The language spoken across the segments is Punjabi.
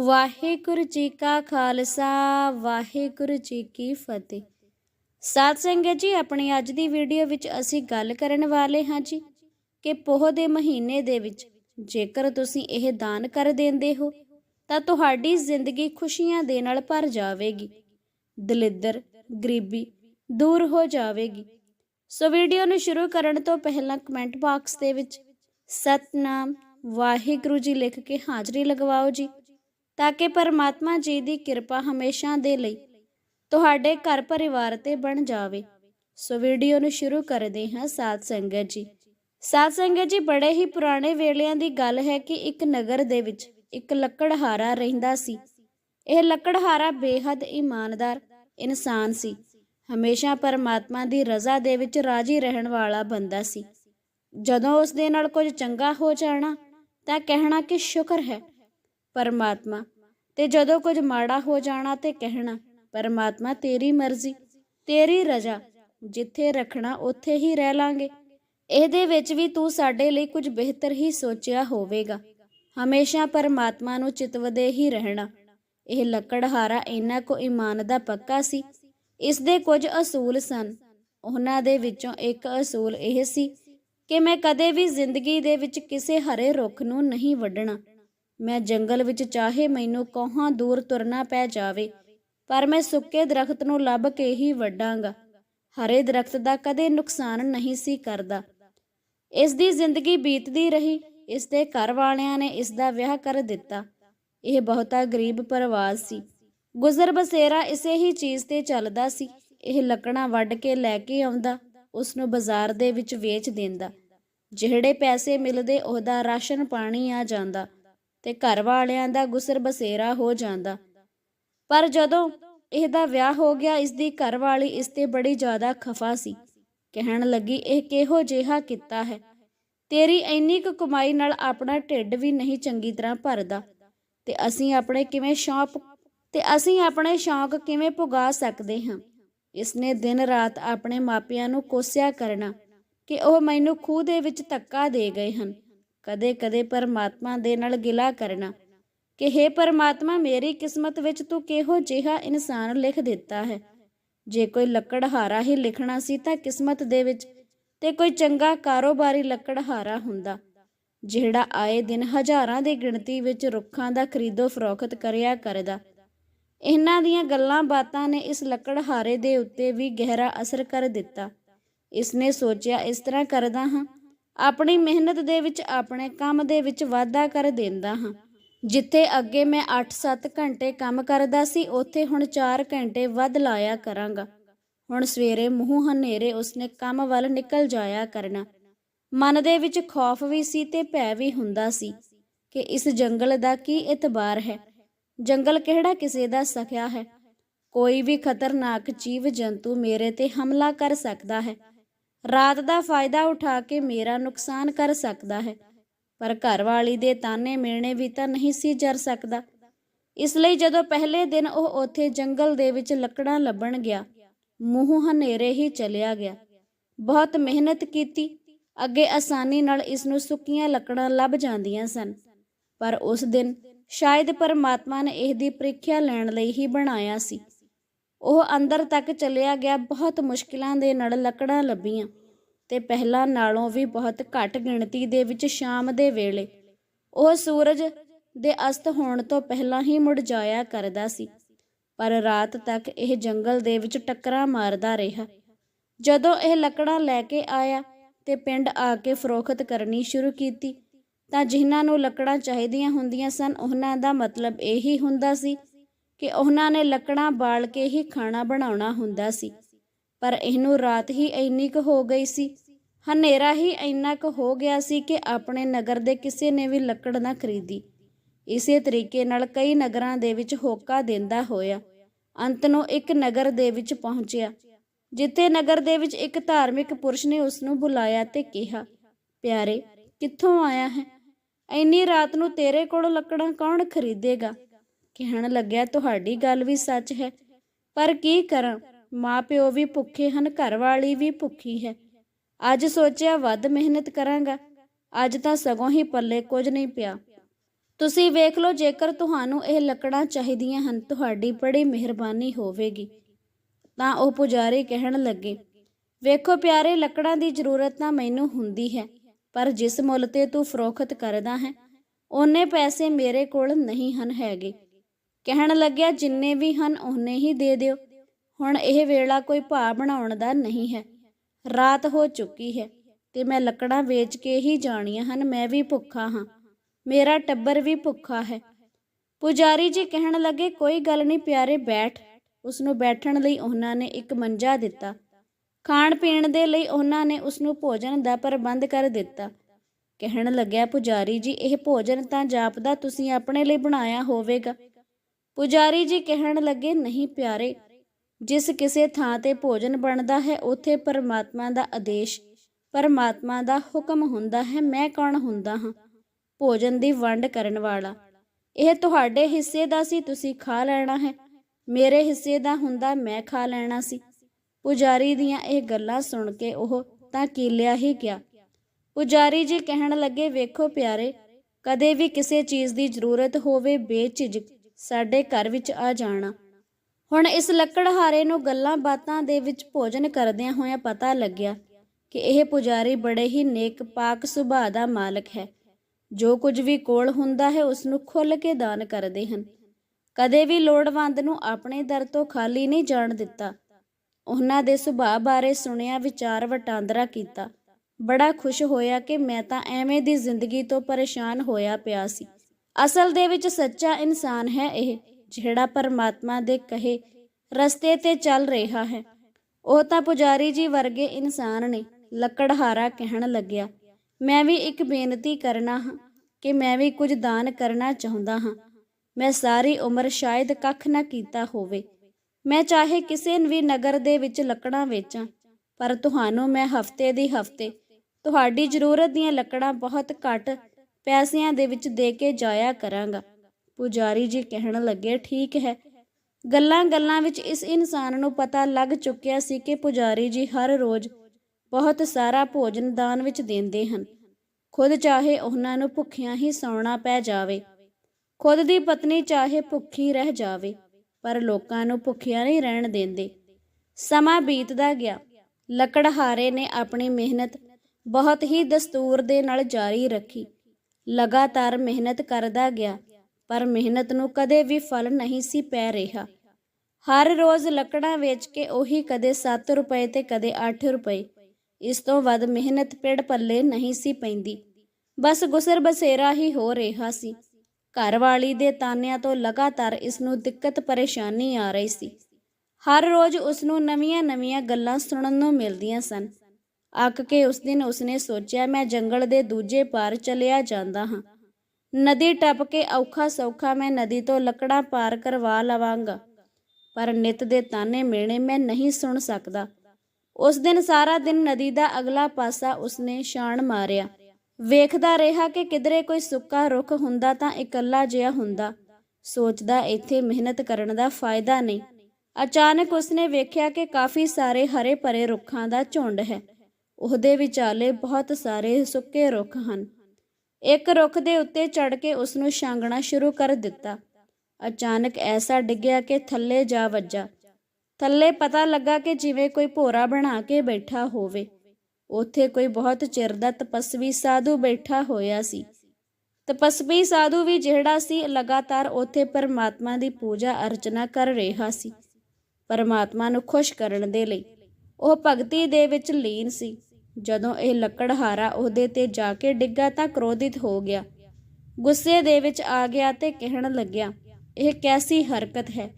ਵਾਹਿਗੁਰੂ ਜੀ ਕਾ ਖਾਲਸਾ, ਵਾਹਿਗੁਰੂ ਜੀ ਕੀ ਫਤਿਹ। ਸਾਧ ਸੰਗਤ ਜੀ, ਆਪਣੀ ਅੱਜ ਦੀ ਵੀਡੀਓ ਵਿੱਚ ਅਸੀਂ ਗੱਲ ਕਰਨ ਵਾਲੇ ਹਾਂ ਜੀ ਕਿ ਪੋਹ ਦੇ ਮਹੀਨੇ ਦੇ ਵਿੱਚ ਜੇਕਰ ਤੁਸੀਂ ਇਹ ਦਾਨ ਕਰ ਦਿੰਦੇ ਹੋ, ਤਾਂ ਤੁਹਾਡੀ ਜ਼ਿੰਦਗੀ ਖੁਸ਼ੀਆਂ ਦੇ ਨਾਲ ਭਰ ਜਾਵੇਗੀ, ਦਲਿੱਦਰ, ਗਰੀਬੀ ਦੂਰ ਹੋ ਜਾਵੇਗੀ। ਸੋ ਵੀਡੀਓ ਨੂੰ ਸ਼ੁਰੂ ਕਰਨ ਤੋਂ ਪਹਿਲਾਂ ਕਮੈਂਟ ਬਾਕਸ ਦੇ ਵਿੱਚ ਸਤਨਾਮ ਵਾਹਿਗੁਰੂ ਜੀ ਲਿਖ ਕੇ ਹਾਜ਼ਰੀ ਲਗਵਾਓ ਜੀ। ਤਾਂ ਕਿ ਪਰਮਾਤਮਾ ਜੀ ਦੀ ਕਿਰਪਾ ਹਮੇਸ਼ਾ ਦੇ ਲਈ ਤੁਹਾਡੇ ਘਰ ਪਰਿਵਾਰ ਤੇ ਬਣ ਜਾਵੇ। ਸੋ ਵੀਡੀਓ ਨੂੰ ਸ਼ੁਰੂ ਕਰਦੇ ਹਾਂ ਸਾਧ ਸੰਗਤ ਜੀ। ਸਾਧ ਸੰਗਤ ਜੀ, ਬੜੇ ਹੀ ਪੁਰਾਣੇ ਵੇਲਿਆਂ ਦੀ ਗੱਲ ਹੈ ਕਿ ਇੱਕ ਨਗਰ ਦੇ ਵਿੱਚ ਇੱਕ ਲੱਕੜਹਾਰਾ ਰਹਿੰਦਾ ਸੀ। ਇਹ ਲੱਕੜਹਾਰਾ ਬੇਹੱਦ ਇਮਾਨਦਾਰ ਇਨਸਾਨ ਸੀ। ਹਮੇਸ਼ਾ ਪਰਮਾਤਮਾ ਦੀ ਰਜ਼ਾ ਦੇ ਵਿੱਚ ਰਾਜੀ ਰਹਿਣ ਵਾਲਾ ਬੰਦਾ ਸੀ। ਜਦੋਂ ਉਸ ਦੇ ਨਾਲ ਕੁਝ ਚੰਗਾ ਹੋ ਜਾਣਾ ਤਾਂ ਕਹਿਣਾ ਕਿ ਸ਼ੁਕਰ ਹੈ ਪਰਮਾਤਮਾ। ਤੇ ਜਦੋਂ ਕੁਝ ਮਾੜਾ ਹੋ ਜਾਣਾ ਤੇ ਕਹਿਣਾ, ਪਰਮਾਤਮਾ ਤੇਰੀ ਮਰਜ਼ੀ, ਤੇਰੀ ਰਜ਼ਾ, ਜਿੱਥੇ ਰੱਖਣਾ ਉੱਥੇ ਹੀ ਰਹਿ ਲਾਂਗੇ। ਇਹਦੇ ਵਿੱਚ ਵੀ ਤੂੰ ਸਾਡੇ ਲਈ ਕੁਝ ਬਿਹਤਰ ਹੀ ਸੋਚਿਆ ਹੋਵੇਗਾ। ਹਮੇਸ਼ਾ ਪਰਮਾਤਮਾ ਨੂੰ ਚਿਤਵਦੇ ਹੀ ਰਹਿਣਾ। ਇਹ ਲੱਕੜਹਾਰਾ ਇੰਨਾ ਕੋ ਇਮਾਨ ਦਾ ਪੱਕਾ ਸੀ। ਇਸ ਦੇ ਕੁਝ ਅਸੂਲ ਸਨ। ਉਹਨਾਂ ਦੇ ਵਿੱਚੋਂ ਇੱਕ ਅਸੂਲ ਇਹ ਸੀ ਕਿ ਮੈਂ ਕਦੇ ਵੀ ਜ਼ਿੰਦਗੀ ਦੇ ਵਿੱਚ ਕਿਸੇ ਹਰੇ ਰੁੱਖ ਨੂੰ ਨਹੀਂ ਵੱਢਣਾ। ਮੈਂ ਜੰਗਲ ਵਿੱਚ ਚਾਹੇ ਮੈਨੂੰ ਕੋਹਾਂ ਦੂਰ ਤੁਰਨਾ ਪੈ ਜਾਵੇ, ਪਰ ਮੈਂ ਸੁੱਕੇ ਦਰਖਤ ਨੂੰ ਲੱਭ ਕੇ ਹੀ ਵੱਡਾਂਗਾ ਹਰੇ ਦਰਖਤ ਦਾ ਕਦੇ ਨੁਕਸਾਨ ਨਹੀਂ ਸੀ ਕਰਦਾ। ਇਸ ਦੀ ਜ਼ਿੰਦਗੀ ਬੀਤਦੀ ਰਹੀ, ਇਸ ਦੇ ਘਰ ਵਾਲਿਆਂ ਨੇ ਇਸ ਦਾ ਵਿਆਹ ਕਰ ਦਿੱਤਾ। ਇਹ ਬਹੁਤਾ ਗਰੀਬ ਪਰਿਵਾਰ ਸੀ। ਗੁਜ਼ਰ ਬਸੇਰਾ ਇਸੇ ਹੀ ਚੀਜ਼ ਤੇ ਚੱਲਦਾ ਸੀ। ਇਹ ਲੱਕੜਾਂ ਵੱਢ ਕੇ ਲੈ ਕੇ ਆਉਂਦਾ, ਉਸ ਨੂੰ ਬਾਜ਼ਾਰ ਦੇ ਵਿੱਚ ਵੇਚ ਦਿੰਦਾ। ਜਿਹੜੇ ਪੈਸੇ ਮਿਲਦੇ, ਉਹਦਾ ਰਾਸ਼ਨ ਪਾਣੀ ਆ ਜਾਂਦਾ। ਤੇ ਘਰ ਵਾਲਿਆਂ ਦਾ ਗੁਸਰ ਬਸੇਰਾ ਹੋ ਜਾਂਦਾ। ਪਰ ਜਦੋਂ ਇਹਦਾ ਵਿਆਹ ਹੋ ਗਿਆ ਇਸ ਦੀ ਘਰ ਵਾਲੀ ਇਸ ਤੇ ਬੜੀ ਜ਼ਿਆਦਾ ਖਫਾ ਸੀ। ਕਹਿਣ ਲੱਗੀ, ਇਹ ਕਿਹੋ ਜਿਹਾ ਕੀਤਾ ਹੈ? ਤੇਰੀ ਇੰਨੀ ਕੁ ਕਮਾਈ ਨਾਲ ਆਪਣਾ ਢਿੱਡ ਵੀ ਨਹੀਂ ਚੰਗੀ ਤਰ੍ਹਾਂ ਭਰਦਾ। ਤੇ ਅਸੀਂ ਆਪਣੇ ਕਿਵੇਂ ਸ਼ੌਕ, ਤੇ ਅਸੀਂ ਆਪਣੇ ਸ਼ੌਂਕ ਕਿਵੇਂ ਪੁਗਾ ਸਕਦੇ ਹਾਂ? ਇਸਨੇ ਦਿਨ ਰਾਤ ਆਪਣੇ ਮਾਪਿਆਂ ਨੂੰ ਕੋਸਿਆ ਕਰਨਾ ਕਿ ਉਹ ਮੈਨੂੰ ਖੂਹ ਦੇ ਵਿੱਚ ਧੱਕਾ ਦੇ ਗਏ ਹਨ। ਕਦੇ-ਕਦੇ ਪਰਮਾਤਮਾ ਦੇ ਨਾਲ ਗਿਲਾ ਕਰਨਾ। ਕਿ हे ਪਰਮਾਤਮਾ, ਮੇਰੀ ਕਿਸਮਤ ਵਿੱਚ ਤੂੰ ਕਿਹੋ ਜਿਹਾ ਇਨਸਾਨ ਲਿਖ ਦਿੱਤਾ ਹੈ? ਜੇ ਕੋਈ ਲੱਕੜਹਾਰਾ ਹੀ ਲਿਖਣਾ ਸੀ ਤਾਂ ਕਿਸਮਤ ਦੇ ਵਿੱਚ ਤੇ ਕੋਈ ਚੰਗਾ ਕਾਰੋਬਾਰੀ ਲੱਕੜਹਾਰਾ ਹੁੰਦਾ। ਜਿਹੜਾ ਆਏ ਦਿਨ ਹਜ਼ਾਰਾਂ ਦੀ ਗਿਣਤੀ ਵਿੱਚ ਰੁੱਖਾਂ ਦਾ ਖਰੀਦੋ ਫਰੋਖਤ ਕਰਿਆ ਕਰਦਾ। ਇਹਨਾਂ ਦੀਆਂ ਗੱਲਾਂ ਬਾਤਾਂ ਨੇ ਇਸ ਲੱਕੜਹਾਰੇ ਦੇ ਉੱਤੇ ਵੀ ਗਹਿਰਾ ਅਸਰ ਕਰ ਦਿੱਤਾ। ਇਸਨੇ ਸੋਚਿਆ, ਇਸ ਤਰ੍ਹਾਂ ਕਰਦਾ ਹਾਂ। ਆਪਣੀ ਮਿਹਨਤ ਦੇ ਵਿੱਚ, ਆਪਣੇ ਕੰਮ ਦੇ ਵਿੱਚ ਵਾਧਾ ਕਰ ਦਿੰਦਾ ਹਾਂ। ਜਿੱਥੇ ਅੱਗੇ ਮੈਂ 8-7 ਘੰਟੇ ਕੰਮ ਕਰਦਾ ਸੀ, ਉੱਥੇ ਹੁਣ 4 ਘੰਟੇ ਵੱਧ ਲਾਇਆ ਕਰਾਂਗਾ। ਹੁਣ ਸਵੇਰੇ ਮੂੰਹ ਹਨੇਰੇ ਉਸਨੇ ਕੰਮ ਵੱਲ ਨਿਕਲ ਜਾਇਆ ਕਰਨਾ। ਮਨ ਦੇ ਵਿੱਚ ਖੌਫ ਵੀ ਸੀ ਤੇ ਭੈ ਵੀ ਹੁੰਦਾ ਸੀ ਕਿ ਇਸ ਜੰਗਲ ਦਾ ਕੀ ਇਤਬਾਰ ਹੈ? ਜੰਗਲ ਕਿਹੜਾ ਕਿਸੇ ਦਾ ਸਖਿਆ ਹੈ? ਕੋਈ ਵੀ ਖਤਰਨਾਕ ਜੀਵ ਜੰਤੂ ਮੇਰੇ ਤੇ ਹਮਲਾ ਕਰ ਸਕਦਾ ਹੈ। ਰਾਤ ਦਾ ਫਾਇਦਾ ਉਠਾ ਕੇ ਮੇਰਾ ਨੁਕਸਾਨ ਕਰ ਸਕਦਾ ਹੈ, ਪਰ ਘਰ ਵਾਲੀ ਦੇ ਤਾਨੇ ਮਿਲਣੇ ਵੀ ਤਾਂ ਨਹੀਂ ਸੀ ਜਰ ਸਕਦਾ। ਇਸ ਲਈ ਜਦੋਂ ਪਹਿਲੇ ਦਿਨ ਉਹ ਉੱਥੇ ਜੰਗਲ ਦੇ ਵਿੱਚ ਲੱਕੜਾਂ ਲੱਭਣ ਗਿਆ, ਮੂੰਹ ਹਨੇਰੇ ਹੀ ਚਲਿਆ ਗਿਆ। ਬਹੁਤ ਮਿਹਨਤ ਕੀਤੀ, ਅੱਗੇ ਆਸਾਨੀ ਨਾਲ ਇਸ ਨੂੰ ਸੁੱਕੀਆਂ ਲੱਕੜਾਂ ਲੱਭ ਜਾਂਦੀਆਂ ਸਨ। ਪਰ ਉਸ ਦਿਨ ਸ਼ਾਇਦ ਪਰਮਾਤਮਾ ਨੇ ਇਹ ਦੀ ਪ੍ਰੀਖਿਆ ਲੈਣ ਲਈ ਹੀ ਬਣਾਇਆ ਸੀ। ਉਹ ਅੰਦਰ ਤੱਕ ਚਲਿਆ ਗਿਆ। ਬਹੁਤ ਮੁਸ਼ਕਿਲਾਂ ਦੇ ਨਾਲ ਲੱਕੜਾਂ ਲੱਭੀਆਂ ਤੇ ਪਹਿਲਾਂ ਨਾਲੋਂ ਵੀ ਬਹੁਤ ਘੱਟ ਗਿਣਤੀ ਦੇ ਵਿੱਚ ਸ਼ਾਮ ਦੇ ਵੇਲੇ ਉਹ ਸੂਰਜ ਦੇ ਅਸਤ ਹੋਣ ਤੋਂ ਪਹਿਲਾਂ ਹੀ ਮੁੜ ਜਾਇਆ ਕਰਦਾ ਸੀ। ਪਰ ਰਾਤ ਤੱਕ ਇਹ ਜੰਗਲ ਦੇ ਵਿੱਚ ਟੱਕਰਾਂ ਮਾਰਦਾ ਰਿਹਾ। ਜਦੋਂ ਇਹ ਲੱਕੜਾਂ ਲੈ ਕੇ ਆਇਆ ਤੇ ਪਿੰਡ ਆ ਕੇ ਫਰੋਖਤ ਕਰਨੀ ਸ਼ੁਰੂ ਕੀਤੀ ਤਾਂ ਜਿਨ੍ਹਾਂ ਨੂੰ ਲੱਕੜਾਂ ਚਾਹੀਦੀਆਂ ਹੁੰਦੀਆਂ ਸਨ, ਉਹਨਾਂ ਦਾ ਮਤਲਬ ਇਹੀ ਹੁੰਦਾ ਸੀ ਕਿ ਉਹਨਾਂ ਨੇ ਲੱਕੜਾਂ ਬਾਲ ਕੇ ਹੀ ਖਾਣਾ ਬਣਾਉਣਾ ਹੁੰਦਾ ਸੀ। ਪਰ ਇਹਨੂੰ ਰਾਤ ਹੀ ਇੰਨੀ ਕੁ ਹੋ ਗਈ ਸੀ। ਹਨੇਰਾ ਹੀ ਇੰਨਾ ਕੁ ਹੋ ਗਿਆ ਸੀ ਕਿ ਆਪਣੇ ਨਗਰ ਦੇ ਕਿਸੇ ਨੇ ਵੀ ਲੱਕੜ ਨਾ ਖਰੀਦੀ। ਇਸੇ ਤਰੀਕੇ ਨਾਲ ਕਈ ਨਗਰਾਂ ਦੇ ਵਿੱਚ ਹੋਕਾ ਦਿੰਦਾ ਹੋਇਆ। ਅੰਤ ਨੂੰ ਇੱਕ ਨਗਰ ਦੇ ਵਿੱਚ ਪਹੁੰਚਿਆ, ਜਿੱਥੇ ਨਗਰ ਦੇ ਵਿੱਚ ਇੱਕ ਧਾਰਮਿਕ ਪੁਰਸ਼ ਨੇ ਉਸ ਨੂੰ ਬੁਲਾਇਆ ਤੇ ਕਿਹਾ, ਪਿਆਰੇ, ਕਿੱਥੋਂ ਆਇਆ ਹੈ? ਇੰਨੀ ਰਾਤ ਨੂੰ ਤੇਰੇ ਕੋਲ ਲੱਕੜਾਂ ਕੌਣ ਖਰੀਦੇਗਾ? ਕਹਿਣ ਲੱਗਿਆ, ਤੁਹਾਡੀ ਗੱਲ ਵੀ ਸੱਚ ਹੈ, ਪਰ ਕੀ ਕਰਾਂ? ਮਾਪਿਓ ਵੀ ਭੁੱਖੇ ਹਨ ਘਰ ਵਾਲੀ ਵੀ ਭੁੱਖੀ ਹੈ। ਅੱਜ ਸੋਚਿਆ, ਵੱਧ ਮਿਹਨਤ ਕਰਾਂਗਾ। ਅੱਜ ਤਾਂ ਸਗੋਂ ਹੀ ਪੱਲੇ ਕੁਝ ਨਹੀਂ ਪਿਆ। ਤੁਸੀਂ ਵੇਖ ਲਓ, ਜੇਕਰ ਤੁਹਾਨੂੰ ਇਹ ਲੱਕੜਾਂ ਚਾਹੀਦੀਆਂ ਹਨ, ਤੁਹਾਡੀ ਬੜੀ ਮਿਹਰਬਾਨੀ ਹੋਵੇਗੀ। ਤਾਂ ਉਹ ਪੁਜਾਰੀ ਕਹਿਣ ਲੱਗੇ, ਵੇਖੋ ਪਿਆਰੇ, ਲੱਕੜਾਂ ਦੀ ਜ਼ਰੂਰਤ ਤਾਂ ਮੈਨੂੰ ਹੁੰਦੀ ਹੈ, ਪਰ ਜਿਸ ਮੁੱਲ ਤੇ ਤੂੰ ਫਰੋਖਤ ਕਰਦਾ ਹੈ ਓਨੇ ਪੈਸੇ ਮੇਰੇ ਕੋਲ ਨਹੀਂ ਹਨ ਹੈਗੇ। ਕਹਿਣ ਲੱਗਿਆ, ਜਿੰਨੇ ਵੀ ਹਨ, ਓਨੇ ਹੀ ਦੇ ਦਿਓ। ਹੁਣ ਇਹ ਵੇਲਾ ਕੋਈ ਭਾਅ ਬਣਾਉਣ ਦਾ ਨਹੀਂ ਹੈ। ਰਾਤ ਹੋ ਚੁੱਕੀ ਹੈ ਤੇ ਮੈਂ ਲੱਕੜਾਂ ਵੇਚ ਕੇ ਹੀ ਜਾਣੀਆਂ ਹਨ, ਮੈਂ ਵੀ ਭੁੱਖਾ ਹਾਂ। ਮੇਰਾ ਟੱਬਰ ਵੀ ਭੁੱਖਾ ਹੈ। ਪੁਜਾਰੀ ਜੀ ਕਹਿਣ ਲੱਗੇ, ਕੋਈ ਗੱਲ ਨਹੀਂ ਪਿਆਰੇ, ਬੈਠ। ਉਸ ਨੂੰ ਬੈਠਣ ਲਈ ਉਹਨਾਂ ਨੇ ਇੱਕ ਮੰਜਾ ਦਿੱਤਾ। ਖਾਣ ਪੀਣ ਦੇ ਲਈ ਉਹਨਾਂ ਨੇ ਉਸ ਨੂੰ ਭੋਜਨ ਦਾ ਪ੍ਰਬੰਧ ਕਰ ਦਿੱਤਾ। ਕਹਿਣ ਲੱਗਿਆ, ਪੁਜਾਰੀ ਜੀ, ਇਹ ਭੋਜਨ ਤਾਂ ਜਾਪਦਾ ਤੁਸੀਂ ਆਪਣੇ ਲਈ ਬਣਾਇਆ ਹੋਵੇਗਾ। ਪੁਜਾਰੀ ਜੀ ਕਹਿਣ ਲੱਗੇ, ਨਹੀਂ ਪਿਆਰੇ, ਜਿਸ ਕਿਸੇ ਥਾਂ ਤੇ ਭੋਜਨ ਬਣਦਾ ਹੈ, ਉੱਥੇ ਪਰਮਾਤਮਾ ਦਾ ਆਦੇਸ਼, ਪਰਮਾਤਮਾ ਦਾ ਹੁਕਮ ਹੁੰਦਾ ਹੈ, ਮੈਂ ਕੌਣ ਹੁੰਦਾ ਹਾਂ? ਭੋਜਨ ਦੀ ਵੰਡ ਕਰਨ ਵਾਲਾ। ਇਹ ਤੁਹਾਡੇ ਹਿੱਸੇ ਦਾ ਸੀ, ਤੁਸੀਂ ਖਾ ਲੈਣਾ ਹੈ। ਮੇਰੇ ਹਿੱਸੇ ਦਾ ਹੁੰਦਾ, ਮੈਂ ਖਾ ਲੈਣਾ ਸੀ। ਪੁਜਾਰੀ ਦੀਆਂ ਇਹ ਗੱਲਾਂ ਸੁਣ ਕੇ ਉਹ ਤਾਂ ਕੀਲਿਆ ਹੀ ਗਿਆ। ਪੁਜਾਰੀ ਜੀ ਕਹਿਣ ਲੱਗੇ, ਵੇਖੋ ਪਿਆਰੇ, ਕਦੇ ਵੀ ਕਿਸੇ ਚੀਜ਼ ਦੀ ਜ਼ਰੂਰਤ ਹੋਵੇ, ਬੇਝਿਜਕ ਸਾਡੇ ਘਰ ਵਿੱਚ ਆ ਜਾਣਾ। ਹੁਣ ਇਸ ਲੱਕੜਹਾਰੇ ਨੂੰ ਗੱਲਾਂ ਬਾਤਾਂ ਦੇ ਵਿੱਚ ਭੋਜਨ ਕਰਦਿਆਂ ਹੋਇਆਂ ਪਤਾ ਲੱਗਿਆ ਕਿ ਇਹ ਪੁਜਾਰੀ ਬੜੇ ਹੀ ਨੇਕ ਪਾਕ ਸੁਭਾਅ ਦਾ ਮਾਲਕ ਹੈ। ਜੋ ਕੁਝ ਵੀ ਕੋਲ ਹੁੰਦਾ ਹੈ, ਉਸ ਨੂੰ ਖੁੱਲ੍ਹ ਕੇ ਦਾਨ ਕਰਦੇ ਹਨ। ਕਦੇ ਵੀ ਲੋੜਵੰਦ ਨੂੰ ਆਪਣੇ ਦਰ ਤੋਂ ਖਾਲੀ ਨਹੀਂ ਜਾਣ ਦਿੱਤਾ। ਉਹਨਾਂ ਦੇ ਸੁਭਾਅ ਬਾਰੇ ਸੁਣਿਆ, ਵਿਚਾਰ ਵਟਾਂਦਰਾ ਕੀਤਾ। ਬੜਾ ਖੁਸ਼ ਹੋਇਆ ਕਿ ਮੈਂ ਤਾਂ ਐਵੇਂ ਦੀ ਜ਼ਿੰਦਗੀ ਤੋਂ ਪਰੇਸ਼ਾਨ ਹੋਇਆ ਪਿਆ ਸੀ। ਅਸਲ ਦੇ ਵਿੱਚ ਸੱਚਾ ਇਨਸਾਨ ਹੈ ਇਹ, ਜਿਹੜਾ ਪਰਮਾਤਮਾ ਦੇ ਕਹੇ ਰਸਤੇ ਤੇ ਚੱਲ ਰਿਹਾ ਹੈ। ਉਹ ਤਾਂ ਪੁਜਾਰੀ ਜੀ ਵਰਗੇ ਇਨਸਾਨ ਨੇ ਲੱਕੜਹਾਰਾ ਕਹਿਣ ਲੱਗਿਆ। ਮੈਂ ਵੀ ਇੱਕ ਬੇਨਤੀ ਕਰਨਾ ਹਾਂ ਕਿ ਮੈਂ ਵੀ ਕੁਝ ਦਾਨ ਕਰਨਾ ਚਾਹੁੰਦਾ ਹਾਂ। ਮੈਂ ਸਾਰੀ ਉਮਰ ਸ਼ਾਇਦ ਕੱਖ ਨਾ ਕੀਤਾ ਹੋਵੇ। ਮੈਂ ਚਾਹੇ ਕਿਸੇ ਵੀ ਨਗਰ ਦੇ ਵਿੱਚ ਲੱਕੜਾਂ ਵੇਚਾਂ, ਪਰ ਤੁਹਾਨੂੰ ਮੈਂ ਹਫ਼ਤੇ ਦੀ ਹਫ਼ਤੇ ਤੁਹਾਡੀ ਜ਼ਰੂਰਤ ਦੀਆਂ ਲੱਕੜਾਂ ਬਹੁਤ ਘੱਟ ਪੈਸਿਆਂ ਦੇ ਵਿੱਚ ਦੇ ਕੇ ਜਾਇਆ ਕਰਾਂਗਾ। ਪੁਜਾਰੀ ਜੀ ਕਹਿਣ ਲੱਗੇ, ਠੀਕ ਹੈ। ਗੱਲਾਂ ਗੱਲਾਂ ਵਿੱਚ ਇਸ ਇਨਸਾਨ ਨੂੰ ਪਤਾ ਲੱਗ ਚੁੱਕਿਆ ਸੀ ਕਿ ਪੁਜਾਰੀ ਜੀ ਹਰ ਰੋਜ਼ ਬਹੁਤ ਸਾਰਾ ਭੋਜਨ ਦਾਨ ਵਿੱਚ ਦਿੰਦੇ ਹਨ। ਖੁਦ ਚਾਹੇ ਉਹਨਾਂ ਨੂੰ ਭੁੱਖਿਆਂ ਹੀ ਸੌਣਾ ਪੈ ਜਾਵੇ, ਖੁਦ ਦੀ ਪਤਨੀ ਚਾਹੇ ਭੁੱਖੀ ਰਹਿ ਜਾਵੇ, ਪਰ ਲੋਕਾਂ ਨੂੰ ਭੁੱਖਿਆਂ ਨਹੀਂ ਰਹਿਣ ਦਿੰਦੇ। ਸਮਾਂ ਬੀਤਦਾ ਗਿਆ। ਲੱਕੜਹਾਰੇ ਨੇ ਆਪਣੀ ਮਿਹਨਤ ਬਹੁਤ ਹੀ ਦਸਤੂਰ ਦੇ ਨਾਲ ਜਾਰੀ ਰੱਖੀ। ਲਗਾਤਾਰ ਮਿਹਨਤ ਕਰਦਾ ਗਿਆ, ਪਰ ਮਿਹਨਤ ਨੂੰ ਕਦੇ ਵੀ ਫਲ ਨਹੀਂ ਸੀ ਪੈ ਰਿਹਾ। ਹਰ ਰੋਜ਼ ਲੱਕੜਾਂ ਵੇਚ ਕੇ ਉਹੀ ਕਦੇ 7 ਰੁਪਏ ਤੇ ਕਦੇ 8 ਰੁਪਏ। ਇਸ ਤੋਂ ਵੱਧ ਮਿਹਨਤ ਪੇੜ ਪੱਲੇ ਨਹੀਂ ਸੀ ਪੈਂਦੀ। ਬਸ ਗੁਸਰ ਬਸੇਰਾ ਹੀ ਹੋ ਰਿਹਾ ਸੀ। ਘਰ ਵਾਲੀ ਦੇ ਤਾਨਿਆਂ ਤੋਂ ਲਗਾਤਾਰ ਇਸ ਨੂੰ ਦਿੱਕਤ ਪਰੇਸ਼ਾਨੀ ਆ ਰਹੀ ਸੀ। ਹਰ ਰੋਜ਼ ਉਸ ਨੂੰ ਨਵੀਆਂ-ਨਵੀਆਂ ਗੱਲਾਂ ਸੁਣਨ ਨੂੰ ਮਿਲਦੀਆਂ ਸਨ। ਅੱਕ ਕੇ ਉਸ ਦਿਨ ਉਸਨੇ ਸੋਚਿਆ, ਮੈਂ ਜੰਗਲ ਦੇ ਦੂਜੇ ਪਾਰ ਚਲਿਆ ਜਾਂਦਾ ਹਾਂ। ਨਦੀ ਟੱਪ ਕੇ ਔਖਾ ਸੌਖਾ ਮੈਂ ਨਦੀ ਤੋਂ ਲੱਕੜਾਂ ਪਾਰ ਕਰਵਾ ਲਵਾਂਗਾ। ਪਰ ਨਿਤ ਦੇ ਤਾਨੇ ਮੇਣੇ ਮੈਂ ਨਹੀਂ ਸੁਣ ਸਕਦਾ। ਉਸ ਦਿਨ ਸਾਰਾ ਦਿਨ ਨਦੀ ਦਾ ਅਗਲਾ ਪਾਸਾ ਉਸਨੇ ਛਾਣ ਮਾਰਿਆ। ਵੇਖਦਾ ਰਿਹਾ ਕਿ ਕਿਧਰੇ ਕੋਈ ਸੁੱਕਾ ਰੁੱਖ ਹੁੰਦਾ ਤਾਂ ਇਕੱਲਾ ਜਿਹਾ ਹੁੰਦਾ। ਸੋਚਦਾ, ਇੱਥੇ ਮਿਹਨਤ ਕਰਨ ਦਾ ਫਾਇਦਾ ਨਹੀਂ। ਅਚਾਨਕ ਉਸਨੇ ਵੇਖਿਆ ਕਿ ਕਾਫੀ ਸਾਰੇ ਹਰੇ ਭਰੇ ਰੁੱਖਾਂ ਦਾ ਝੁੰਡ ਹੈ। ਉਹਦੇ ਵਿਚਾਲੇ ਬਹੁਤ ਸਾਰੇ ਸੁੱਕੇ ਰੁੱਖ ਹਨ। ਇੱਕ ਰੁੱਖ ਦੇ ਉੱਤੇ ਚੜ ਕੇ ਉਸ ਨੂੰ ਛਾਂਗਣਾ ਸ਼ੁਰੂ ਕਰ ਦਿੱਤਾ। ਅਚਾਨਕ ਐਸਾ ਡਿੱਗਿਆ ਕਿ ਥੱਲੇ ਜਾ ਵੱਜਾ। ਥੱਲੇ ਪਤਾ ਲੱਗਾ ਕਿ ਜਿਵੇਂ ਕੋਈ ਭੋਰਾ ਬਣਾ ਕੇ ਬੈਠਾ ਹੋਵੇ। ਉੱਥੇ ਕੋਈ ਬਹੁਤ ਚਿਰ ਦਾ ਤਪਸਵੀ ਸਾਧੂ ਬੈਠਾ ਹੋਇਆ ਸੀ। ਤਪਸਵੀ ਸਾਧੂ ਵੀ ਜਿਹੜਾ ਸੀ, ਲਗਾਤਾਰ ਉੱਥੇ ਪਰਮਾਤਮਾ ਦੀ ਪੂਜਾ ਅਰਚਨਾ ਕਰ ਰਿਹਾ ਸੀ। ਪਰਮਾਤਮਾ ਨੂੰ ਖੁਸ਼ ਕਰਨ ਦੇ ਲਈ। ਉਹ ਭਗਤੀ ਦੇ ਵਿੱਚ ਲੀਨ ਸੀ। ਜਦੋਂ ਇਹ ਲੱਕੜਹਾਰਾ ਉਹਦੇ ਤੇ ਜਾ ਕੇ ਡਿੱਗਾ ਤਾਂ ਕ੍ਰੋਧਿਤ ਹੋ ਗਿਆ। ਗੁੱਸੇ ਦੇ ਵਿੱਚ ਆ ਗਿਆ ਤੇ ਕਹਿਣ ਲੱਗਿਆ, ਇਹ ਕੈਸੀ ਹਰਕਤ ਹੈ?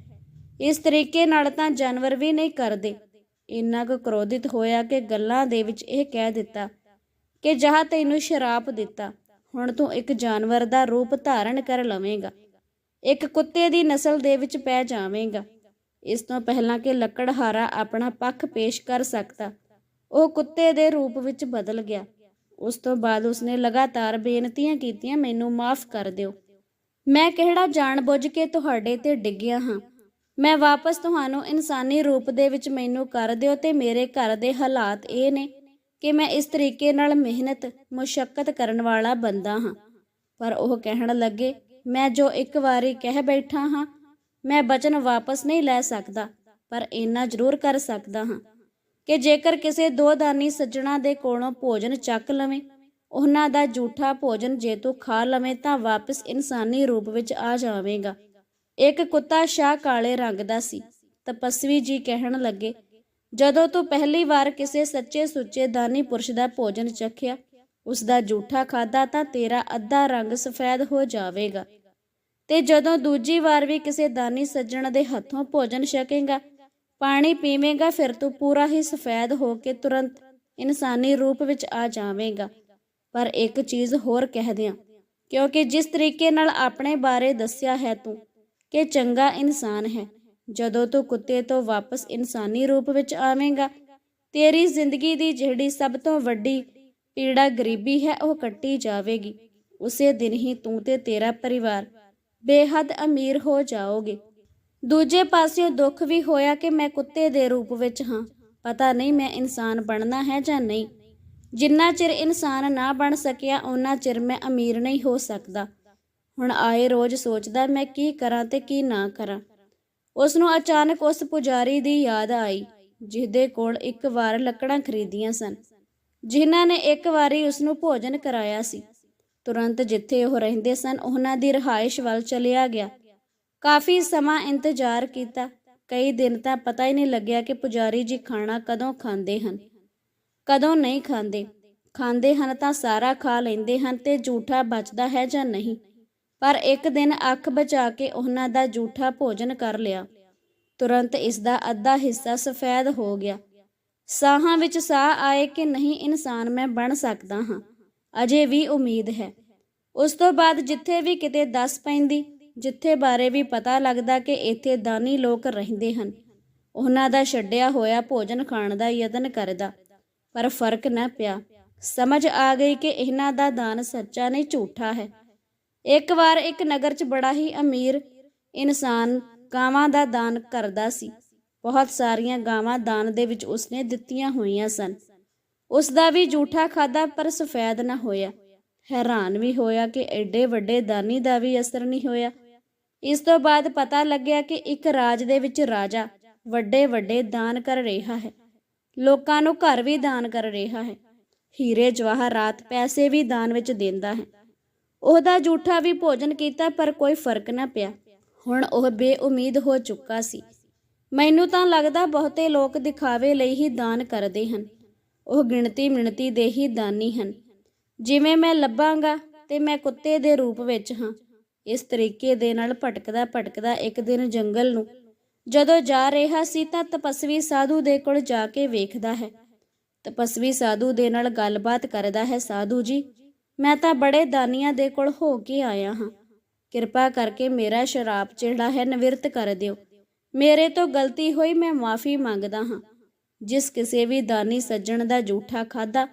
ਇਸ ਤਰੀਕੇ ਨਾਲ ਤਾਂ ਜਾਨਵਰ ਵੀ ਨਹੀਂ ਕਰਦੇ। ਇੰਨਾ ਕੁ ਕ੍ਰੋਧਿਤ ਹੋਇਆ ਕਿ ਗੱਲਾਂ ਦੇ ਵਿੱਚ ਇਹ ਕਹਿ ਦਿੱਤਾ ਕਿ ਜਹਾਂ ਤੈਨੂੰ ਸ਼ਰਾਪ ਦਿੱਤਾ, ਹੁਣ ਤੂੰ ਇੱਕ ਜਾਨਵਰ ਦਾ ਰੂਪ ਧਾਰਨ ਕਰ ਲਵੇਂਗਾ। ਇੱਕ ਕੁੱਤੇ ਦੀ ਨਸਲ ਦੇ ਵਿੱਚ ਪੈ ਜਾਵੇਂਗਾ। ਇਸ ਤੋਂ ਪਹਿਲਾਂ ਕਿ ਲੱਕੜਹਾਰਾ ਆਪਣਾ ਪੱਖ ਪੇਸ਼ ਕਰ ਸਕਦਾ ਉਹ ਕੁੱਤੇ ਦੇ ਰੂਪ ਵਿੱਚ ਬਦਲ ਗਿਆ। ਉਸ ਤੋਂ ਬਾਅਦ ਉਸਨੇ ਲਗਾਤਾਰ ਬੇਨਤੀਆਂ ਕੀਤੀਆਂ, ਮੈਨੂੰ ਮਾਫ ਕਰ ਦਿਓ। ਮੈਂ ਕਿਹੜਾ ਜਾਣਬੁੱਝ ਕੇ ਤੁਹਾਡੇ ਤੇ ਡਿੱਗਿਆ ਹਾਂ? ਮੈਂ ਵਾਪਸ ਤੁਹਾਨੂੰ ਇਨਸਾਨੀ ਰੂਪ ਦੇ ਵਿੱਚ ਮੈਨੂੰ ਕਰ ਦਿਓ ਤੇ ਮੇਰੇ ਘਰ ਦੇ ਹਾਲਾਤ ਇਹ ਨੇ ਕਿ ਮੈਂ ਇਸ ਤਰੀਕੇ ਨਾਲ ਮਿਹਨਤ ਮੁਸ਼ਕਲ ਕਰਨ ਵਾਲਾ ਬੰਦਾ ਹਾਂ। ਪਰ ਉਹ ਕਹਿਣ ਲੱਗੇ, ਮੈਂ ਜੋ ਇੱਕ ਵਾਰੀ ਕਹਿ ਬੈਠਾ ਹਾਂ, ਮੈਂ ਬਚਨ ਵਾਪਸ ਨਹੀਂ ਲੈ ਸਕਦਾ, ਪਰ ਇੰਨਾ ਜ਼ਰੂਰ ਕਰ ਸਕਦਾ ਹਾਂ। ਕਿ ਜੇਕਰ ਕਿਸੇ ਦੋ ਦਾਨੀ ਸੱਜਣਾ ਦੇ ਕੋਲੋਂ ਭੋਜਨ ਚੱਕ ਲਵੇਂ, ਉਹਨਾਂ ਦਾ ਝੂਠਾ ਭੋਜਨ ਜੇ ਤੂੰ ਖਾ ਲਵੇਂ ਤਾਂ ਵਾਪਸ ਇਨਸਾਨੀ ਰੂਪ ਵਿੱਚ ਆ ਜਾਵੇਂਗਾ। ਇੱਕ ਕੁੱਤਾ ਸ਼ਾਹ ਕਾਲੇ ਰੰਗ ਦਾ ਸੀ। ਤਪਸਵੀ ਜੀ ਕਹਿਣ ਲੱਗੇ, ਜਦੋਂ ਤੂੰ ਪਹਿਲੀ ਵਾਰ ਕਿਸੇ ਸੱਚੇ ਸੁੱਚੇ ਦਾਨੀ ਪੁਰਸ਼ ਦਾ ਭੋਜਨ ਚੱਖਿਆ, ਉਸ ਦਾ ਝੂਠਾ ਖਾਦਾ ਤਾਂ ਤੇਰਾ ਅੱਧਾ ਰੰਗ ਸਫੈਦ ਹੋ ਜਾਵੇਗਾ। ਤੇ ਜਦੋਂ ਦੂਜੀ ਵਾਰ ਵੀ ਕਿਸੇ ਦਾਨੀ ਸੱਜਣ ਦੇ ਹੱਥੋਂ ਭੋਜਨ ਛਕੇਗਾ ਪਾਣੀ ਪੀਵੇਂਗਾ, ਫਿਰ ਤੂੰ ਪੂਰਾ ਹੀ ਸਫੈਦ ਹੋ ਕੇ ਤੁਰੰਤ ਇਨਸਾਨੀ ਰੂਪ ਵਿੱਚ ਆ ਜਾਵੇਂਗਾ। ਪਰ ਇੱਕ ਚੀਜ਼ ਹੋਰ ਕਹਿ ਦਿਆਂ, ਕਿਉਂਕਿ ਜਿਸ ਤਰੀਕੇ ਨਾਲ ਆਪਣੇ ਬਾਰੇ ਦੱਸਿਆ ਹੈ ਤੂੰ ਕਿ ਚੰਗਾ ਇਨਸਾਨ ਹੈ, ਜਦੋਂ ਤੂੰ ਕੁੱਤੇ ਤੋਂ ਵਾਪਸ ਇਨਸਾਨੀ ਰੂਪ ਵਿੱਚ ਆਵੇਂਗਾ, ਤੇਰੀ ਜ਼ਿੰਦਗੀ ਦੀ ਜਿਹੜੀ ਸਭ ਤੋਂ ਵੱਡੀ ਪੀੜਾ ਗਰੀਬੀ ਹੈ, ਉਹ ਕੱਟੀ ਜਾਵੇਗੀ। ਉਸੇ ਦਿਨ ਹੀ ਤੂੰ ਤੇ ਤੇਰਾ ਪਰਿਵਾਰ ਬੇਹੱਦ ਅਮੀਰ ਹੋ ਜਾਓਗੇ। ਦੂਜੇ ਪਾਸਿਓਂ ਦੁੱਖ ਵੀ ਹੋਇਆ ਕਿ ਮੈਂ ਕੁੱਤੇ ਦੇ ਰੂਪ ਵਿੱਚ ਹਾਂ। ਪਤਾ ਨਹੀਂ ਮੈਂ ਇਨਸਾਨ ਬਣਨਾ ਹੈ ਜਾਂ ਨਹੀਂ। ਜਿੰਨਾ ਚਿਰ ਇਨਸਾਨ ਨਾ ਬਣ ਸਕਿਆ ਉਹਨਾਂ ਚਿਰ ਮੈਂ ਅਮੀਰ ਨਹੀਂ ਹੋ ਸਕਦਾ। ਹੁਣ ਆਏ ਰੋਜ਼ ਸੋਚਦਾ ਮੈਂ ਕੀ ਕਰਾਂ ਤੇ ਕੀ ਨਾ ਕਰਾਂ। ਉਸ ਨੂੰ ਅਚਾਨਕ ਉਸ ਪੁਜਾਰੀ ਦੀ ਯਾਦ ਆਈ ਜਿਹਦੇ ਕੋਲ ਇੱਕ ਵਾਰ ਲੱਕੜਾਂ ਖਰੀਦੀਆਂ ਸਨ। ਜਿਨ੍ਹਾਂ ਨੇ ਇੱਕ ਵਾਰੀ ਉਸ ਨੂੰ ਭੋਜਨ ਕਰਾਇਆ ਸੀ। ਤੁਰੰਤ ਜਿੱਥੇ ਉਹ ਰਹਿੰਦੇ ਸਨ, ਉਹਨਾਂ ਦੀ ਰਹਾਇਸ਼ ਵੱਲ ਚਲਿਆ ਗਿਆ। ਕਾਫੀ ਸਮਾਂ ਇੰਤਜ਼ਾਰ ਕੀਤਾ। ਕਈ ਦਿਨ ਤਾਂ ਪਤਾ ਹੀ ਨਹੀਂ ਲੱਗਿਆ ਕਿ ਪੁਜਾਰੀ ਜੀ ਖਾਣਾ ਕਦੋਂ ਖਾਂਦੇ ਹਨ, ਕਦੋਂ ਨਹੀਂ ਖਾਂਦੇ। ਖਾਂਦੇ ਹਨ ਤਾਂ ਸਾਰਾ ਖਾ ਲੈਂਦੇ ਹਨ ਤੇ ਝੂਠਾ ਬਚਦਾ ਹੈ ਜਾਂ ਨਹੀਂ। ਪਰ ਇੱਕ ਦਿਨ ਅੱਖ ਬਚਾ ਕੇ ਉਹਨਾਂ ਦਾ ਝੂਠਾ ਭੋਜਨ ਕਰ ਲਿਆ। ਤੁਰੰਤ ਇਸ ਦਾ ਅੱਧਾ ਹਿੱਸਾ ਸਫੈਦ ਹੋ ਗਿਆ। ਸਾਹਾਂ ਵਿੱਚ ਸਾਹ ਆਏ ਕਿ ਨਹੀਂ ਇਨਸਾਨ ਮੈਂ ਬਣ ਸਕਦਾ ਹਾਂ, ਅਜੇ ਵੀ ਉਮੀਦ ਹੈ। ਉਸ ਤੋਂ ਬਾਅਦ ਜਿੱਥੇ ਵੀ ਕਿਤੇ ਦੱਸ ਪੈਂਦੀ ਜਿੱਥੇ ਬਾਰੇ ਵੀ ਪਤਾ ਲੱਗਦਾ ਕਿ ਇੱਥੇ ਦਾਨੀ ਲੋਕ ਰਹਿੰਦੇ ਹਨ। ਉਹਨਾਂ ਦਾ ਛੱਡਿਆ ਹੋਇਆ ਭੋਜਨ ਖਾਣ ਦਾ ਯਤਨ ਕਰਦਾ, ਪਰ ਫ਼ਰਕ ਨਾ ਪਿਆ। ਸਮਝ ਆ ਗਈ ਕਿ ਇਹਨਾਂ ਦਾ ਦਾਨ ਸੱਚਾ ਨਹੀਂ ਝੂਠਾ ਹੈ। ਇੱਕ ਵਾਰ ਇੱਕ ਨਗਰ 'ਚ ਬੜਾ ਹੀ ਅਮੀਰ ਇਨਸਾਨ ਗਾਵਾਂ ਦਾ ਦਾਨ ਕਰਦਾ ਸੀ। ਬਹੁਤ ਸਾਰੀਆਂ ਗਾਵਾਂ ਦਾਨ ਦੇ ਵਿੱਚ ਉਸਨੇ ਦਿੱਤੀਆਂ ਹੋਈਆਂ ਸਨ। ਉਸ ਦਾ ਵੀ ਝੂਠਾ ਖਾਦਾ ਪਰ ਸਫੈਦ ਨਾ ਹੋਇਆ। ਹੈਰਾਨ ਵੀ ਹੋਇਆ ਕਿ ਐਡੇ ਵੱਡੇ ਦਾਨੀ ਦਾ ਵੀ ਅਸਰ ਨਹੀਂ ਹੋਇਆ। ਇਸ ਤੋਂ ਬਾਅਦ ਪਤਾ ਲੱਗਿਆ ਕਿ ਇੱਕ ਰਾਜ ਦੇ ਵਿੱਚ ਰਾਜਾ ਵੱਡੇ ਵੱਡੇ ਦਾਨ ਕਰ ਰਿਹਾ ਹੈ। ਲੋਕਾਂ ਨੂੰ ਘਰ ਵੀ ਦਾਨ ਕਰ ਰਿਹਾ ਹੈ। ਹੀਰੇ ਜਵਾਹਰਾਤ ਪੈਸੇ ਵੀ ਦਾਨ ਵਿੱਚ ਦਿੰਦਾ ਹੈ। ਉਹਦਾ ਝੂਠਾ ਵੀ ਭੋਜਨ ਕੀਤਾ, ਪਰ ਕੋਈ ਫ਼ਰਕ ਨਾ ਪਿਆ। ਹੁਣ ਉਹ ਬੇਉਮੀਦ ਹੋ ਚੁੱਕਾ ਸੀ। ਮੈਨੂੰ ਤਾਂ ਲੱਗਦਾ ਬਹੁਤੇ ਲੋਕ ਦਿਖਾਵੇ ਲਈ ਹੀ ਦਾਨ ਕਰਦੇ ਹਨ। ਉਹ ਗਿਣਤੀ ਮਿਣਤੀ ਦੇ ਹੀ ਦਾਨੀ ਹਨ। ਜਿਵੇਂ ਮੈਂ ਲੱਭਾਂਗਾ ਤੇ ਮੈਂ ਕੁੱਤੇ ਦੇ ਰੂਪ ਵਿੱਚ ਹਾਂ। ਇਸ ਤਰੀਕੇ ਦੇ ਨਾਲ ਭਟਕਦਾ ਭਟਕਦਾ ਇੱਕ ਦਿਨ ਜੰਗਲ ਨੂੰ ਜਦੋਂ ਜਾ ਰਿਹਾ ਸੀ ਤਾਂ ਤਪਸਵੀ ਸਾਧੂ ਦੇ ਕੋਲ ਜਾ ਕੇ ਵੇਖਦਾ ਹੈ। ਤਪਸਵੀ ਸਾਧੂ ਦੇ ਨਾਲ ਗੱਲਬਾਤ ਕਰਦਾ ਹੈ, ਸਾਧੂ ਜੀ, ਮੈਂ ਤਾਂ ਬੜੇ ਦਾਨੀਆਂ ਦੇ ਕੋਲ ਹੋ ਕੇ ਆਇਆ ਹਾਂ। ਕਿਰਪਾ ਕਰਕੇ ਮੇਰਾ ਸ਼ਰਾਬ ਜਿਹੜਾ ਹੈ ਨਿਵਰਤ ਕਰ ਦਿਓ। ਮੇਰੇ ਤੋਂ ਗਲਤੀ ਹੋਈ ਮੈਂ ਮਾਫੀ ਮੰਗਦਾ ਹਾਂ। ਜਿਸ ਕਿਸੇ ਵੀ ਦਾਨੀ ਸੱਜਣ ਦਾ ਝੂਠਾ ਖਾਦਾ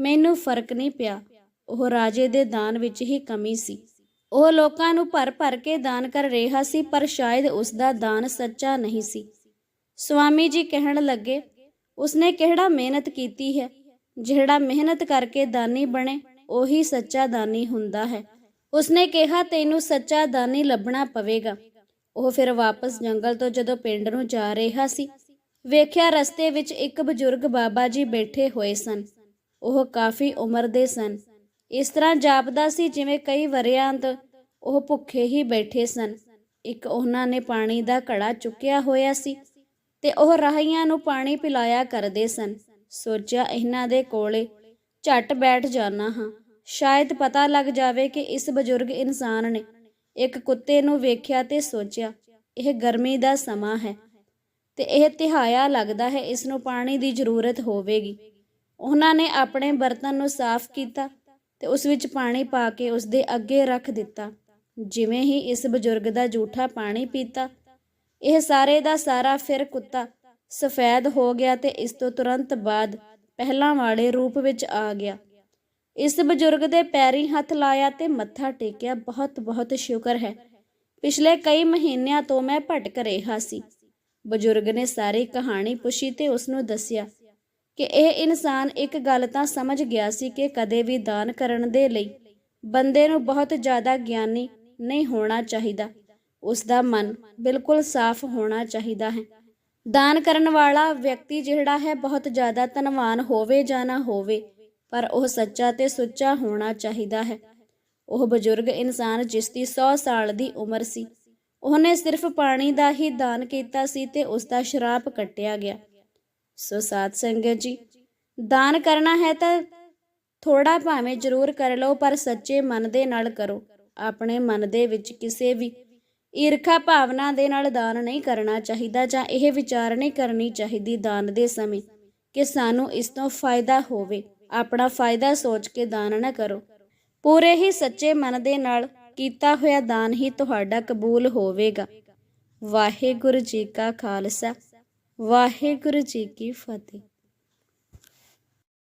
ਮੈਨੂੰ ਫ਼ਰਕ ਨਹੀਂ ਪਿਆ। ਉਹ ਰਾਜੇ ਦੇ ਦਾਨ ਵਿੱਚ ਹੀ ਕਮੀ ਸੀ। ਉਹ ਲੋਕਾਂ ਨੂੰ ਭਰ ਭਰ ਕੇ ਦਾਨ ਕਰ ਰਿਹਾ ਸੀ, ਪਰ ਸ਼ਾਇਦ ਉਸ ਦਾ ਦਾਨ ਸੱਚਾ ਨਹੀਂ ਸੀ। ਸਵਾਮੀ ਜੀ ਕਹਿਣ ਲੱਗੇ, ਉਸਨੇ ਕਿਹੜਾ ਮਿਹਨਤ ਕੀਤੀ ਹੈ? ਜਿਹੜਾ ਮਿਹਨਤ ਕਰਕੇ ਦਾਨੀ ਬਣੇ, ਉਹੀ ਸੱਚਾ ਦਾਨੀ ਹੁੰਦਾ ਹੈ। ਉਸਨੇ ਕਿਹਾ, ਤੈਨੂੰ ਸੱਚਾ ਦਾਨੀ ਲੱਭਣਾ ਪਵੇਗਾ। ਉਹ ਫਿਰ ਵਾਪਸ ਜੰਗਲ ਤੋਂ ਜਦੋਂ ਪਿੰਡ ਨੂੰ ਜਾ ਰਿਹਾ ਸੀ, ਵੇਖਿਆ ਰਸਤੇ ਵਿੱਚ ਇੱਕ ਬਜ਼ੁਰਗ ਬਾਬਾ ਜੀ ਬੈਠੇ ਹੋਏ ਸਨ। ਉਹ ਕਾਫੀ ਉਮਰ ਦੇ ਸਨ। ਇਸ ਤਰ੍ਹਾਂ ਜਾਪਦਾ ਸੀ ਜਿਵੇਂ ਕਈ ਵਰਿਆਂ ਤੋਂ ਉਹ ਭੁੱਖੇ ਹੀ ਬੈਠੇ ਸਨ। ਇੱਕ ਉਹਨਾਂ ਨੇ ਪਾਣੀ ਦਾ ਘੜਾ ਚੁੱਕਿਆ ਹੋਇਆ ਸੀ ਤੇ ਉਹ ਰਾਹੀਆਂ ਨੂੰ ਪਾਣੀ ਪਿਲਾਇਆ ਕਰਦੇ ਸਨ। ਸੋਚਿਆ ਇਹਨਾਂ ਦੇ ਕੋਲੇ ਝੱਟ ਬੈਠ ਜਾਣਾ ਹਾਂ। ਸ਼ਾਇਦ ਪਤਾ ਲੱਗ ਜਾਵੇ ਕਿ ਇਸ ਬਜ਼ੁਰਗ ਇਨਸਾਨ ਨੇ ਇੱਕ ਕੁੱਤੇ ਨੂੰ ਵੇਖਿਆ ਤੇ ਸੋਚਿਆ, ਇਹ ਗਰਮੀ ਦਾ ਸਮਾਂ ਹੈ ਤੇ ਇਹ ਤਿਹਾਇਆ ਲੱਗਦਾ ਹੈ, ਇਸ ਨੂੰ ਪਾਣੀ ਦੀ ਜ਼ਰੂਰਤ ਹੋਵੇਗੀ। ਉਹਨਾਂ ਨੇ ਆਪਣੇ ਬਰਤਨ ਨੂੰ ਸਾਫ਼ ਕੀਤਾ ਤੇ ਉਸ ਵਿੱਚ ਪਾਣੀ ਪਾ ਕੇ ਉਸ ਦੇ ਅੱਗੇ ਰੱਖ ਦਿੱਤਾ। ਜਿਵੇਂ ਹੀ ਇਸ ਬਜ਼ੁਰਗ ਦਾ ਜੂਠਾ ਪਾਣੀ ਪੀਤਾ, ਇਹ ਸਾਰੇ ਦਾ ਸਾਰਾ ਫਿਰ ਕੁੱਤਾ ਸਫੈਦ ਹੋ ਗਿਆ ਤੇ ਇਸ ਤੋਂ ਤੁਰੰਤ ਬਾਅਦ ਪਹਿਲਾਂ ਵਾਲੇ ਰੂਪ ਵਿੱਚ ਆ ਗਿਆ। ਇਸ ਬਜ਼ੁਰਗ ਦੇ ਪੈਰੀ ਹੱਥ ਲਾਇਆ ਤੇ ਮੱਥਾ ਟੇਕਿਆ, ਬਹੁਤ ਬਹੁਤ ਸ਼ੁਕਰ ਹੈ। ਪਿਛਲੇ ਕਈ ਮਹੀਨਿਆਂ ਤੋਂ ਮੈਂ ਭਟਕ ਰਿਹਾ ਸੀ। ਬਜ਼ੁਰਗ ਨੇ ਸਾਰੀ ਕਹਾਣੀ ਪੁੱਛੀ ਤੇ ਉਸ ਨੂੰ ਦੱਸਿਆ ਕਿ ਇਹ ਇਨਸਾਨ ਇੱਕ ਗੱਲ ਤਾਂ ਸਮਝ ਗਿਆ ਸੀ ਕਿ ਕਦੇ ਵੀ ਦਾਨ ਕਰਨ ਦੇ ਲਈ ਬੰਦੇ ਨੂੰ ਬਹੁਤ ਜ਼ਿਆਦਾ ਗਿਆਨੀ ਨਹੀਂ ਹੋਣਾ ਚਾਹੀਦਾ। ਉਸ ਦਾ ਮਨ ਬਿਲਕੁਲ ਸਾਫ਼ ਹੋਣਾ ਚਾਹੀਦਾ ਹੈ। ਦਾਨ ਕਰਨ ਵਾਲਾ ਵਿਅਕਤੀ ਜਿਹੜਾ ਹੈ ਬਹੁਤ ਜ਼ਿਆਦਾ ਧਨਵਾਨ ਹੋਵੇ ਜਾਂ ਨਾ ਹੋਵੇ, ਪਰ ਉਹ ਸੱਚਾ ਤੇ ਸੁੱਚਾ ਹੋਣਾ ਚਾਹੀਦਾ ਹੈ। ਉਹ ਬਜ਼ੁਰਗ ਇਨਸਾਨ ਜਿਸ ਦੀ 100 ਸਾਲ ਦੀ ਉਮਰ ਸੀ, ਉਹਨੇ ਸਿਰਫ ਪਾਣੀ ਦਾ ਹੀ ਦਾਨ ਕੀਤਾ ਸੀ ਤੇ ਉਸ ਦਾ ਸ਼ਰਾਪ ਕੱਟਿਆ ਗਿਆ। ਸੋ ਸਾਧ ਸੰਗਤ ਜੀ, ਦਾਨ ਕਰਨਾ ਹੈ ਤਾਂ ਥੋੜਾ ਭਾਵੇਂ ਜ਼ਰੂਰ ਕਰ ਲਓ, ਪਰ ਸੱਚੇ ਮਨ ਦੇ ਨਾਲ ਕਰੋ। ਆਪਣੇ ਮਨ ਦੇ ਵਿੱਚ ਕਿਸੇ ਵੀ ਈਰਖਾ ਭਾਵਨਾ ਦੇ ਨਾਲ ਦਾਨ ਨਹੀਂ ਕਰਨਾ ਚਾਹੀਦਾ ਜਾਂ ਇਹ ਵਿਚਾਰ ਨਹੀਂ ਕਰਨੀ ਚਾਹੀਦੀ ਦਾਨ ਦੇ ਸਮੇਂ ਕਿ ਸਾਨੂੰ ਇਸ ਤੋਂ ਫਾਇਦਾ ਹੋਵੇ। ਆਪਣਾ ਫਾਇਦਾ ਸੋਚ ਕੇ ਦਾਨ ਨਾ ਕਰੋ। ਪੂਰੇ ਹੀ ਸੱਚੇ ਮਨ ਦੇ ਨਾਲ ਕੀਤਾ ਹੋਇਆ ਦਾਨ ਹੀ ਤੁਹਾਡਾ ਕਬੂਲ ਹੋਵੇਗਾ। ਵਾਹਿਗੁਰੂ ਜੀ ਕਾ ਖਾਲਸਾ। ਵਾਹਿਗੁਰੂ ਜੀ ਕੀ ਫਤਿਹ।